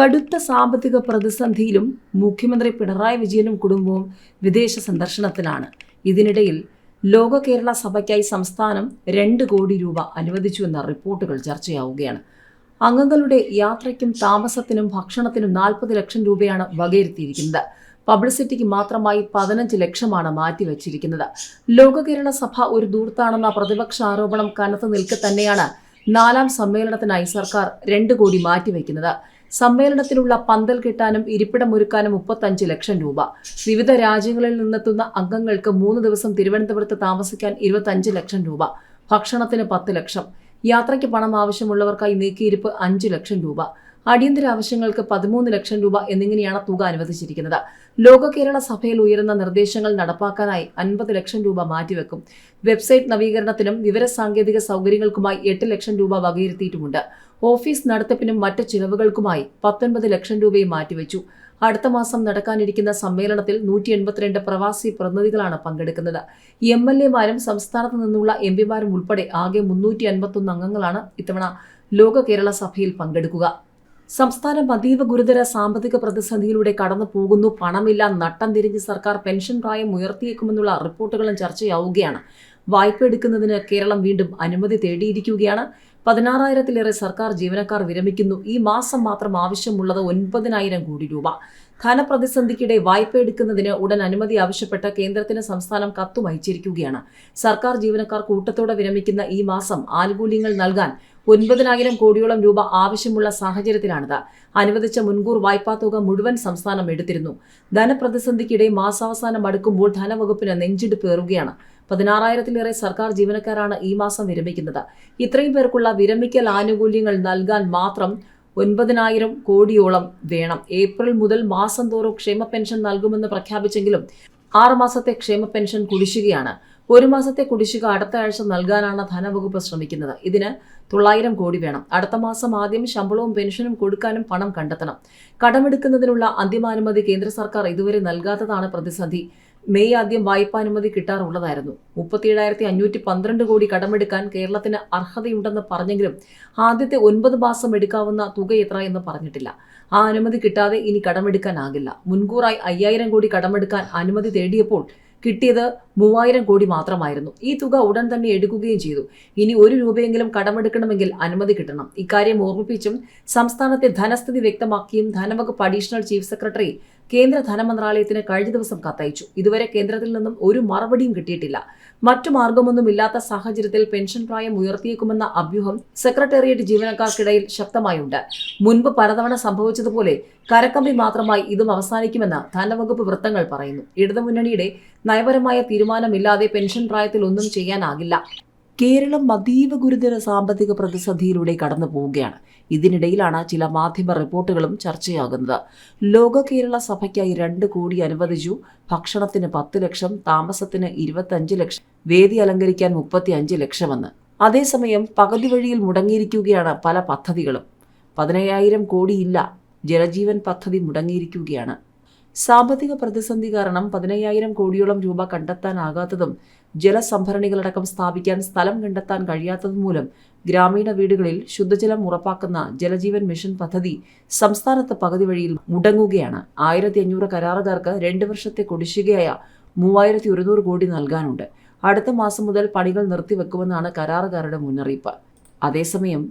കടുത്ത സാമ്പത്തിക പ്രതിസന്ധിയിലും മുഖ്യമന്ത്രി പിണറായി വിജയനും കുടുംബവും വിദേശ സന്ദർശനത്തിലാണ്. ഇതിനിടയിൽ ലോക കേരള സഭയ്ക്കായി സംസ്ഥാനം രണ്ട് കോടി രൂപ അനുവദിച്ചുവെന്ന റിപ്പോർട്ടുകൾ ചർച്ചയാവുകയാണ്. അംഗങ്ങളുടെ യാത്രയ്ക്കും താമസത്തിനും ഭക്ഷണത്തിനും നാൽപ്പത് ലക്ഷം രൂപയാണ് വകയിരുത്തിയിരിക്കുന്നത്. പബ്ലിസിറ്റിക്ക് മാത്രമായി പതിനഞ്ച് ലക്ഷമാണ് മാറ്റിവെച്ചിരിക്കുന്നത്. ലോക കേരള സഭ ഒരു ദൂർത്താണെന്ന പ്രതിപക്ഷ ആരോപണം കനത്തു നിൽക്കെ തന്നെയാണ് നാലാം സമ്മേളനത്തിനായി സർക്കാർ രണ്ട് കോടി മാറ്റിവെക്കുന്നത്. സമ്മേളനത്തിനുള്ള പന്തൽ കിട്ടാനും ഇരിപ്പിടമൊരുക്കാനും മുപ്പത്തഞ്ച് ലക്ഷം രൂപ. വിവിധ രാജ്യങ്ങളിൽ നിന്നെത്തുന്ന അംഗങ്ങൾക്ക് മൂന്ന് ദിവസം തിരുവനന്തപുരത്ത് താമസിക്കാൻ ഇരുപത്തഞ്ച് ലക്ഷം രൂപ. ഭക്ഷണത്തിന് പത്ത് ലക്ഷം. യാത്രയ്ക്ക് പണം ആവശ്യമുള്ളവർക്കായി നീക്കിയിരിപ്പ് അഞ്ച് ലക്ഷം രൂപ. അടിയന്തര ആവശ്യങ്ങൾക്ക് പതിമൂന്ന് ലക്ഷം രൂപ എന്നിങ്ങനെയാണ് തുക അനുവദിച്ചിരിക്കുന്നത്. ലോക കേരള സഭയിൽ ഉയരുന്ന നിർദ്ദേശങ്ങൾ നടപ്പാക്കാനായി അൻപത് ലക്ഷം രൂപ മാറ്റിവെക്കും. വെബ്സൈറ്റ് നവീകരണത്തിനും വിവരസാങ്കേതിക സൗകര്യങ്ങൾക്കുമായി എട്ട് ലക്ഷം രൂപ വകയിരുത്തിയിട്ടുമുണ്ട്. ഓഫീസ് നടത്തിപ്പിനും മറ്റ് ചിലവുകൾക്കുമായി പത്തൊൻപത് ലക്ഷം രൂപയും മാറ്റിവെച്ചു. അടുത്ത മാസം നടക്കാനിരിക്കുന്ന സമ്മേളനത്തിൽ നൂറ്റി എൺപത്തിരണ്ട് പ്രവാസി പ്രതിനിധികളാണ് പങ്കെടുക്കുന്നത്. എം എൽ എമാരും സംസ്ഥാനത്ത് നിന്നുള്ള എം പിമാരും ഉൾപ്പെടെ ആകെ മുന്നൂറ്റി അൻപത്തൊന്ന് അംഗങ്ങളാണ് ഇത്തവണ ലോക കേരള സഭയിൽ പങ്കെടുക്കുക. സംസ്ഥാനം അതീവ ഗുരുതര സാമ്പത്തിക പ്രതിസന്ധിയിലൂടെ കടന്നു പോകുന്നു. പണമില്ല നട്ടം തിരിഞ്ഞ് സർക്കാർ പെൻഷൻ പ്രായം ഉയർത്തിയേക്കുമെന്നുള്ള റിപ്പോർട്ടുകളും ചർച്ചയാവുകയാണ്. വായ്പ എടുക്കുന്നതിന് കേരളം വീണ്ടും അനുമതി തേടിയിരിക്കുകയാണ്. പതിനാറായിരത്തിലേറെ സർക്കാർ ജീവനക്കാർ വിരമിക്കുന്നു. ഈ മാസം മാത്രം ആവശ്യമുള്ളത് ഒൻപതിനായിരം കോടി രൂപ. ധനപ്രതിസന്ധിക്കിടെ വായ്പ എടുക്കുന്നതിന് ഉടൻ അനുമതി ആവശ്യപ്പെട്ട് കേന്ദ്രത്തിന് സംസ്ഥാനം കത്തും അയച്ചിരിക്കുകയാണ്. സർക്കാർ ജീവനക്കാർ കൂട്ടത്തോടെ വിരമിക്കുന്ന ഈ മാസം ആനുകൂല്യങ്ങൾ നൽകാൻ ഒൻപതിനായിരം കോടിയോളം രൂപ ആവശ്യമുള്ള സാഹചര്യത്തിലാണിത്. അനുവദിച്ച മുൻകൂർ വായ്പാ തുക മുഴുവൻ സംസ്ഥാനം എടുത്തിരുന്നു. ധനപ്രതിസന്ധിക്കിടെ മാസാവസാനം അടുക്കുമ്പോൾ ധനവകുപ്പിന് നെഞ്ചിടിപ്പേറുകയാണ് പതിനാറായിരത്തിലേറെ സർക്കാർ ജീവനക്കാരാണ് ഈ മാസം വിരമിക്കുന്നത്. ഇത്രയും പേർക്കുള്ള വിരമിക്കൽ ആനുകൂല്യങ്ങൾ നൽകാൻ മാത്രം ഒൻപതിനായിരം കോടിയോളം വേണം. ഏപ്രിൽ മുതൽ മാസം തോറും ക്ഷേമ പെൻഷൻ നൽകുമെന്ന് പ്രഖ്യാപിച്ചെങ്കിലും ആറുമാസത്തെ ക്ഷേമ പെൻഷൻ കുടിശ്ശികയാണ്. ഒരു മാസത്തെ കുടിശ്ശിക അടുത്ത ആഴ്ച നൽകാനാണ് ധനവകുപ്പ് ശ്രമിക്കുന്നത്. ഇതിന് തൊള്ളായിരം കോടി വേണം. അടുത്ത മാസം ആദ്യം ശമ്പളവും പെൻഷനും കൊടുക്കാനും പണം കണ്ടെത്തണം. കടമെടുക്കുന്നതിനുള്ള അന്തിമാനുമതി കേന്ദ്ര സർക്കാർ ഇതുവരെ നൽകാത്തതാണ് പ്രതിസന്ധി. മെയ് ആദ്യം വായ്പാനുമതി കിട്ടാറുള്ളതായിരുന്നു. മുപ്പത്തിയേഴായിരത്തി അഞ്ഞൂറ്റി പന്ത്രണ്ട് കോടി കടമെടുക്കാൻ കേരളത്തിന് അർഹതയുണ്ടെന്ന് പറഞ്ഞെങ്കിലും ആദ്യത്തെ ഒൻപത് മാസം എടുക്കാവുന്ന തുക എത്ര എന്ന് പറഞ്ഞിട്ടില്ല. ആ അനുമതി കിട്ടാതെ ഇനി കടമെടുക്കാനാകില്ല. മുൻകൂറായി അയ്യായിരം കോടി കടമെടുക്കാൻ അനുമതി തേടിയപ്പോൾ കിട്ടിയത് മൂവായിരം കോടി മാത്രമായിരുന്നു. ഈ തുക ഉടൻ തന്നെ എടുക്കുകയും ചെയ്തു. ഇനി ഒരു രൂപയെങ്കിലും കടമെടുക്കണമെങ്കിൽ അനുമതി കിട്ടണം. ഇക്കാര്യം ഓർമ്മിപ്പിച്ചും സംസ്ഥാനത്തെ ധനസ്ഥിതി വ്യക്തമാക്കിയും ധനവകുപ്പ് അഡീഷണൽ ചീഫ് സെക്രട്ടറി കേന്ദ്ര ധനമന്ത്രാലയത്തിന് കഴിഞ്ഞ ദിവസം കത്തയച്ചു. ഇതുവരെ കേന്ദ്രത്തിൽ നിന്നും ഒരു മറുപടിയും കിട്ടിയിട്ടില്ല. മറ്റു മാർഗമൊന്നുമില്ലാത്ത സാഹചര്യത്തിൽ പെൻഷൻ പ്രായം ഉയർത്തിയേക്കുമെന്ന അഭ്യൂഹം സെക്രട്ടേറിയറ്റ് ജീവനക്കാർക്കിടയിൽ ശക്തമായുണ്ട്. മുൻപ് പലതവണ സംഭവിച്ചതുപോലെ കരക്കമ്പി മാത്രമായി ഇതും അവസാനിക്കുമെന്ന് ധനവകുപ്പ് വൃത്തങ്ങൾ പറയുന്നു. ഇടതുമുന്നണിയുടെ നയപരമായ തീരുമാനമില്ലാതെ പെൻഷൻ പ്രായത്തിൽ ഒന്നും ചെയ്യാനാകില്ല. കേരളം അതീവ ഗുരുതര സാമ്പത്തിക പ്രതിസന്ധിയിലൂടെ കടന്നു പോവുകയാണ്. ഇതിനിടയിലാണ് ചില മാധ്യമ റിപ്പോർട്ടുകളും ചർച്ചയാകുന്നത്. ലോക കേരള സഭയ്ക്കായി രണ്ട് കോടി അനുവദിച്ചു. ഭക്ഷണത്തിന് പത്ത് ലക്ഷം താമസത്തിന് ഇരുപത്തഞ്ച് ലക്ഷം വേദി അലങ്കരിക്കാൻ മുപ്പത്തി അഞ്ച് ലക്ഷമെന്ന്. അതേസമയം പകുതി വഴിയിൽ മുടങ്ങിയിരിക്കുകയാണ് പല പദ്ധതികളും. പതിനയ്യായിരം കോടിയില്ല ജലജീവൻ പദ്ധതി മുടങ്ങിയിരിക്കുകയാണ്. സാമ്പത്തിക പ്രതിസന്ധി കാരണം പതിനയ്യായിരം കോടിയോളം രൂപ കണ്ടെത്താനാകാത്തതും ജലസംഭരണികളടക്കം സ്ഥാപിക്കാൻ സ്ഥലം കണ്ടെത്താൻ കഴിയാത്തതും മൂലം ഗ്രാമീണ വീടുകളിൽ ശുദ്ധജലം ഉറപ്പാക്കുന്ന ജലജീവൻ മിഷൻ പദ്ധതി സംസ്ഥാനത്ത് പകുതി വഴിയിൽ മുടങ്ങുകയാണ്. ആയിരത്തി അഞ്ഞൂറ് കരാറുകാർക്ക് രണ്ട് വർഷത്തെ കുടിശ്ശികയായ മൂവായിരത്തി ഒരുന്നൂറ് കോടി നൽകാനുണ്ട്. അടുത്ത മാസം മുതൽ പണികൾ നിർത്തിവെക്കുമെന്നാണ് കരാറുകാരുടെ മുന്നറിയിപ്പ്. അതേസമയം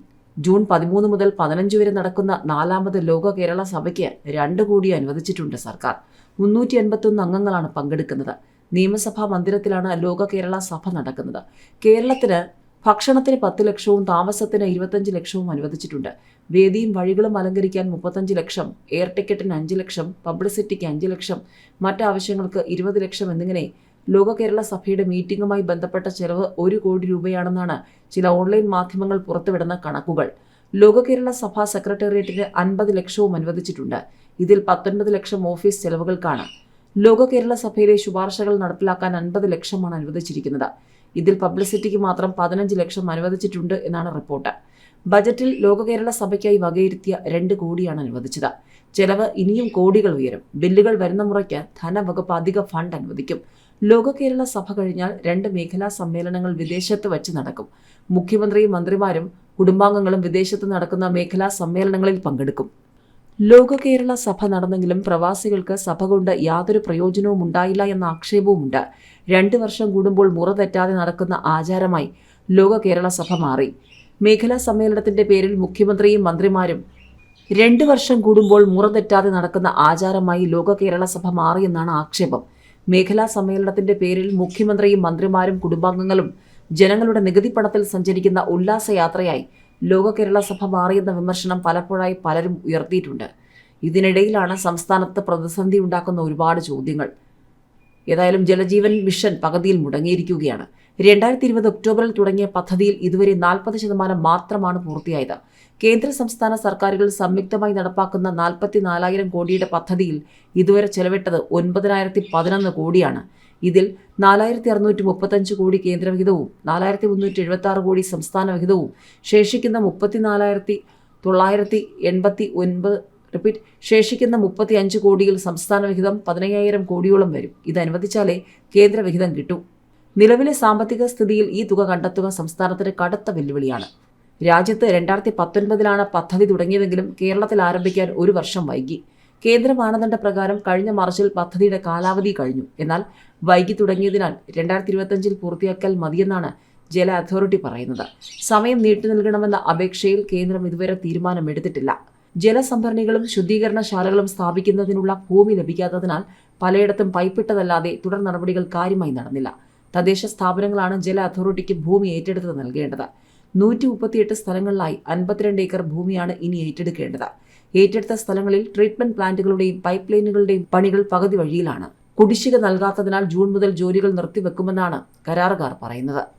ജൂൺ പതിമൂന്ന് മുതൽ പതിനഞ്ച് വരെ നടക്കുന്ന നാലാമത് ലോക കേരള സഭയ്ക്ക് രണ്ട് കോടി അനുവദിച്ചിട്ടുണ്ട് സർക്കാർ. മുന്നൂറ്റി എൺപത്തൊന്ന് അംഗങ്ങളാണ് പങ്കെടുക്കുന്നത്. നിയമസഭാ മന്ദിരത്തിലാണ് ലോക കേരള സഭ നടക്കുന്നത്. കേരളത്തിന് ഭക്ഷണത്തിന് പത്ത് ലക്ഷവും താമസത്തിന് ഇരുപത്തഞ്ച് ലക്ഷവും അനുവദിച്ചിട്ടുണ്ട്. വേദിയും വഴികളും അലങ്കരിക്കാൻ മുപ്പത്തഞ്ച് ലക്ഷം എയർ ടിക്കറ്റിന് അഞ്ച് ലക്ഷം പബ്ലിസിറ്റിക്ക് അഞ്ച് ലക്ഷം മറ്റാവശ്യങ്ങൾക്ക് ഇരുപത് ലക്ഷം എന്നിങ്ങനെ ലോക കേരള സഭയുടെ മീറ്റിംഗുമായി ബന്ധപ്പെട്ട ചെലവ് ഒരു കോടി രൂപയാണെന്നാണ് ചില ഓൺലൈൻ മാധ്യമങ്ങൾ പുറത്തുവിടുന്ന കണക്കുകൾ. ലോക കേരള സഭ സെക്രട്ടേറിയറ്റിന് അൻപത് ലക്ഷവും അനുവദിച്ചിട്ടുണ്ട്. ഇതിൽ പത്തൊൻപത് ലക്ഷം ഓഫീസ് ചെലവുകൾക്കാണ്. ലോക കേരള സഭയിലെ ശുപാർശകൾ നടപ്പിലാക്കാൻ അൻപത് ലക്ഷമാണ് അനുവദിച്ചിരിക്കുന്നത്. ഇതിൽ പബ്ലിസിറ്റിക്ക് മാത്രം പതിനഞ്ച് ലക്ഷം അനുവദിച്ചിട്ടുണ്ട് എന്നാണ് റിപ്പോർട്ട്. ബജറ്റിൽ ലോക കേരള സഭയ്ക്കായി വകയിരുത്തിയ രണ്ട് കോടിയാണ് അനുവദിച്ചത്. ചെലവ് ഇനിയും കോടികൾ ഉയരും. ബില്ലുകൾ വരുന്ന മുറയ്ക്ക് ധനവകുപ്പ് അധിക ഫണ്ട് അനുവദിക്കും. ലോക കേരള സഭ കഴിഞ്ഞാൽ രണ്ട് മേഖലാ സമ്മേളനങ്ങൾ വിദേശത്ത് വച്ച് നടക്കും. മുഖ്യമന്ത്രിയും മന്ത്രിമാരും കുടുംബാംഗങ്ങളും വിദേശത്ത് നടക്കുന്ന മേഖലാ സമ്മേളനങ്ങളിൽ പങ്കെടുക്കും. ലോക കേരള സഭ നടന്നെങ്കിലും പ്രവാസികൾക്ക് സഭ കൊണ്ട് യാതൊരു പ്രയോജനവും ഉണ്ടായില്ല എന്ന ആക്ഷേപവുമുണ്ട്. രണ്ട് വർഷം കൂടുമ്പോൾ മുറ തെറ്റാതെ നടക്കുന്ന ആചാരമായി ലോക കേരള സഭ മാറി. മേഖലാ സമ്മേളനത്തിന്റെ പേരിൽ മുഖ്യമന്ത്രിയും മന്ത്രിമാരും രണ്ട് വർഷം കൂടുമ്പോൾ മുറ തെറ്റാതെ നടക്കുന്ന ആചാരമായി ലോക കേരള സഭ മാറിയെന്നാണ് ആക്ഷേപം. മേഖലാ സമ്മേളനത്തിന്റെ പേരിൽ മുഖ്യമന്ത്രിയും മന്ത്രിമാരും കുടുംബാംഗങ്ങളും ജനങ്ങളുടെ നികുതി പണത്തിൽ സഞ്ചരിക്കുന്ന ഉല്ലാസയാത്രയായി ലോക കേരള സഭ മാറിയെന്ന വിമർശനം പലപ്പോഴായി പലരും ഉയർത്തിയിട്ടുണ്ട്. ഇതിനിടയിലാണ് സംസ്ഥാനത്ത് പ്രതിസന്ധി ഉണ്ടാക്കുന്ന ഒരുപാട് ചോദ്യങ്ങൾ. ഏതായാലും ജലജീവൻ മിഷൻ പകുതിയിൽ മുടങ്ങിയിരിക്കുകയാണ്. രണ്ടായിരത്തി ഇരുപത് ഒക്ടോബറിൽ തുടങ്ങിയ പദ്ധതിയിൽ ഇതുവരെ നാൽപ്പത് ശതമാനം മാത്രമാണ് പൂർത്തിയായത്. കേന്ദ്ര സംസ്ഥാന സർക്കാരുകൾ സംയുക്തമായി നടപ്പാക്കുന്ന നാൽപ്പത്തി നാലായിരം കോടിയുടെ പദ്ധതിയിൽ ഇതുവരെ ചെലവിട്ടത് ഒൻപതിനായിരത്തി പതിനൊന്ന് കോടിയാണ്. ഇതിൽ നാലായിരത്തി അറുന്നൂറ്റി മുപ്പത്തഞ്ച് കോടി കേന്ദ്രവിഹിതവും നാലായിരത്തി മുന്നൂറ്റി എഴുപത്തി ആറ് കോടി സംസ്ഥാന വിഹിതവും ശേഷിക്കുന്ന മുപ്പത്തിനാലായിരത്തി തൊള്ളായിരത്തി എൺപത്തി ഒൻപത് റിപ്പീറ്റ് ശേഷിക്കുന്ന മുപ്പത്തി അഞ്ച് കോടിയിൽ സംസ്ഥാന വിഹിതം പതിനയ്യായിരം കോടിയോളം വരും. ഇത് അനുവദിച്ചാലേ കേന്ദ്ര വിഹിതം കിട്ടൂ. നിലവിലെ സാമ്പത്തിക സ്ഥിതിയിൽ ഈ തുക കണ്ടെത്തുക സംസ്ഥാനത്തിന് കടുത്ത വെല്ലുവിളിയാണ്. രാജ്യത്ത് രണ്ടായിരത്തി പത്തൊൻപതിലാണ് പദ്ധതി തുടങ്ങിയതെങ്കിലും കേരളത്തിൽ ആരംഭിക്കാൻ ഒരു വർഷം വൈകി. കേന്ദ്ര മാനദണ്ഡ പ്രകാരം കഴിഞ്ഞ മാർച്ചിൽ പദ്ധതിയുടെ കാലാവധി കഴിഞ്ഞു. എന്നാൽ വൈകി തുടങ്ങിയതിനാൽ രണ്ടായിരത്തി ഇരുപത്തഞ്ചിൽ പൂർത്തിയാക്കൽ മതിയെന്നാണ് ജല അതോറിറ്റി പറയുന്നത്. സമയം നീട്ടി നൽകണമെന്ന അപേക്ഷയിൽ കേന്ദ്രം ഇതുവരെ തീരുമാനമെടുത്തിട്ടില്ല. ജലസംഭരണികളും ശുദ്ധീകരണശാലകളും സ്ഥാപിക്കുന്നതിനുള്ള ഭൂമി ലഭിക്കാത്തതിനാൽ പലയിടത്തും പൈപ്പിട്ടതല്ലാതെ തുടർ നടപടികൾ കാര്യമായി നടന്നില്ല. തദ്ദേശ സ്ഥാപനങ്ങളാണ് ജല അതോറിറ്റിക്ക് ഭൂമി ഏറ്റെടുത്ത് നൽകേണ്ടത്. നൂറ്റി മുപ്പത്തിയെട്ട് സ്ഥലങ്ങളിലായി അൻപത്തിരണ്ട് ഏക്കർ ഭൂമിയാണ് ഇനി ഏറ്റെടുക്കേണ്ടത്. ഏറ്റെടുത്ത സ്ഥലങ്ങളിൽ ട്രീറ്റ്മെന്റ് പ്ലാന്റുകളുടെയും പൈപ്പ് ലൈനുകളുടെയും പണികൾ പകുതി വഴിയിലാണ്. കുടിശ്ശിക നൽകാത്തതിനാൽ ജൂൺ മുതൽ ജോലികൾ നിർത്തിവെക്കുമെന്നാണ് കരാറുകാർ പറയുന്നത്.